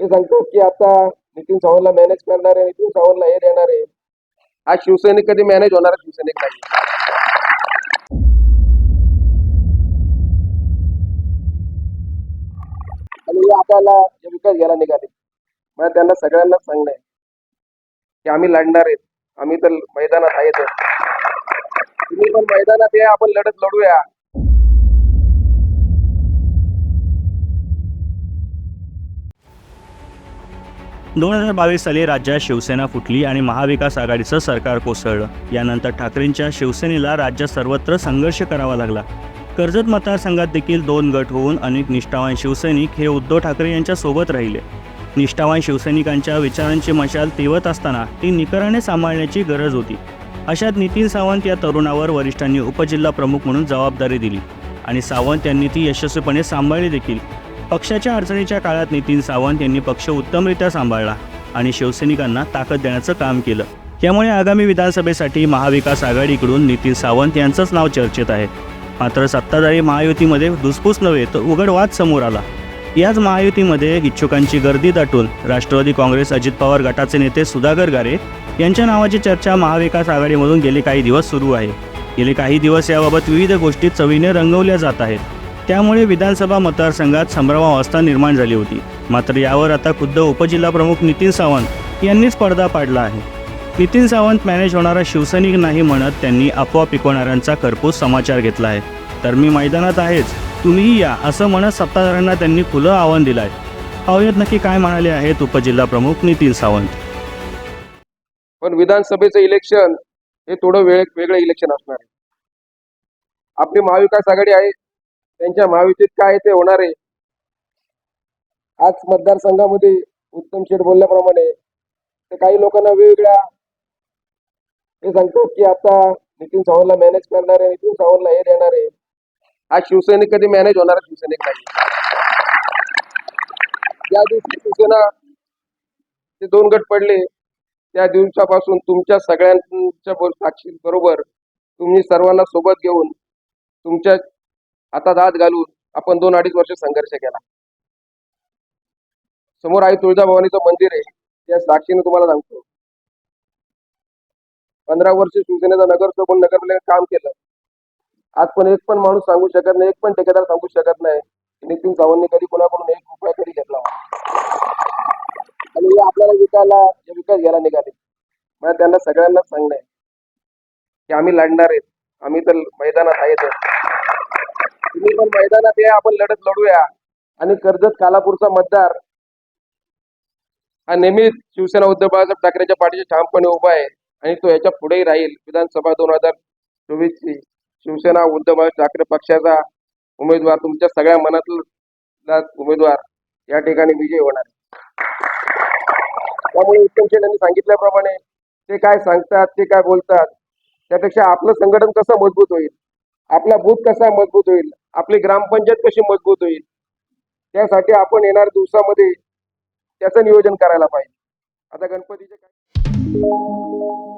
ते सांगतो की आता नितीन सावंतला मॅनेज करणार आहे नितीन सावंतला हे देणार आहे. हा शिवसैनिक कधी मॅनेज होणार शिवसैनिक नाही. आणि हे आपल्याला जे विकास घ्यायला निघाले मला त्यांना सगळ्यांना सांगणं आहे की आम्ही लढणार आहेत. आम्ही तर मैदानात आहेत. तुम्ही पण मैदानात या आपण लढत लढूया. दोन हजार बावीस साली राज्यात शिवसेना फुटली आणि महाविकास आघाडीचं सरकार कोसळलं. यानंतर ठाकरेंच्या शिवसेनेला राज्यात सर्वत्र संघर्ष करावा लागला. कर्जत मतदारसंघात देखील दोन गट होऊन अनेक निष्ठावान शिवसैनिक हे उद्धव ठाकरे यांच्या सोबत राहिले. निष्ठावान शिवसैनिकांच्या विचारांची मशाल तेवत असताना ती निकराने सांभाळण्याची गरज होती. अशात नितीन सावंत या तरुणावर वरिष्ठांनी उपजिल्हा प्रमुख म्हणून जबाबदारी दिली आणि सावंत यांनी ती यशस्वीपणे सांभाळली देखील. पक्षाच्या अडचणीच्या काळात नितीन सावंत यांनी पक्ष उत्तमरित्या सांभाळला आणि शिवसैनिकांना ताकद देण्याचं काम केलं. त्यामुळे आगामी विधानसभेसाठी महाविकास आघाडीकडून नितीन सावंत यांचंच नाव चर्चेत आहे. मात्र सत्ताधारी महायुतीमध्ये धुसफूस नव्हे तर उघड वाद समोर आला. याच महायुतीमध्ये इच्छुकांची गर्दी दाटून राष्ट्रवादी काँग्रेस अजित पवार गटाचे नेते सुधाकर गारे यांच्या नावाची चर्चा महाविकास आघाडीमधून गेले काही दिवस सुरू आहे. गेले काही दिवस याबाबत विविध गोष्टी चवीने रंगवल्या जात आहेत. त्यामुळे विधानसभा मतदारसंघात संभ्रमावस्था निर्माण झाली होती. मात्र यावर आता खुद्द उपजिल्हाप्रमुख नितीन सावंत यांनीच पडदा पाडला आहे. नितीन सावंत मॅनेज होणारा शिवसैनिक नाही म्हणत त्यांनी अफवा पिकवणाऱ्यांचा करपूस समाचार घेतला आहे. तर मी मैदानात आहेच. तुम्हीही या असं म्हणत सत्ताधाऱ्यांना त्यांनी खुलं आव्हान दिलं आहे पाहूयात नक्की काय म्हणाले आहेत उपजिल्हा प्रमुख नितीन सावंत. पण विधानसभेचं इलेक्शन हे थोडं वेळ वेगळं इलेक्शन असणार आहे. आपली महाविकास आघाडी आहे त्यांच्या महायुतीत काय आहे ते होणार आहे. आज मतदारसंघामध्ये उत्तम शेठ बोलल्याप्रमाणे ते काही लोकांना वेगवेगळ्या हे सांगतात की आता नितीन सावंतला मॅनेज करणार आहे नितीन सावंतला हे देणार आहे हा शिवसैनिक कधी मॅनेज होणार शिवसैनिक नाही. ज्या दिवशी शिवसेना ते दोन गट पडले त्या दिवसापासून तुमच्या सगळ्यांच्या साक्षी बरोबर तुम्ही सर्वांना सोबत घेऊन तुमच्या हातात हात घालून आपण दोन अडीच वर्ष संघर्ष केला. समोर आई तुळजाभवानीचं मंदिर आहे त्या साक्षीने तुम्हाला सांगतो. पंधरा वर्ष शिवसेनेचा नगरसेवक म्हणून नगरपालिकेत काम केलं. आज पण एक पण माणूस सांगू शकत नाही एक पण ठेकेदार सांगू शकत नाही. नितीन सावंतने कधी कोणाकडून एक रुपया कधी घेतला आणि आपल्याला विकायला जे घ्यायला निघाले. मला त्यांना सगळ्यांना सांगणं आहे की आम्ही लढणार आहेत. आम्ही तर मैदानात आहेत. तुम्ही पण मैदानात या आपण लढत लढूया. आणि कर्जत कालापूरचा मतदार हा नेहमीच शिवसेना उद्धव बाळासाहेब ठाकरेच्या पाठीशी ठामपणे उभा आहे आणि तो याच्या पुढेही राहील. विधानसभा दोन हजार चोवीसची. शिवसेना उद्धव बाळासाहेब ठाकरे पक्षाचा उमेदवार तुमच्या सगळ्या मनातला उमेदवार या ठिकाणी विजय होणार त्यामुळे उत्तम शेठ यांनी सांगितल्याप्रमाणे ते काय सांगतात ते काय बोलतात त्यापेक्षा आपलं संघटन कसं मजबूत होईल आपला बूथ कसा मजबूत होईल आपली ग्रामपंचायत कशी मजबूत होईल त्यासाठी आपण येणार दिवसामध्ये त्याचं नियोजन करायला पाहिजे. आता गणपतीचे काय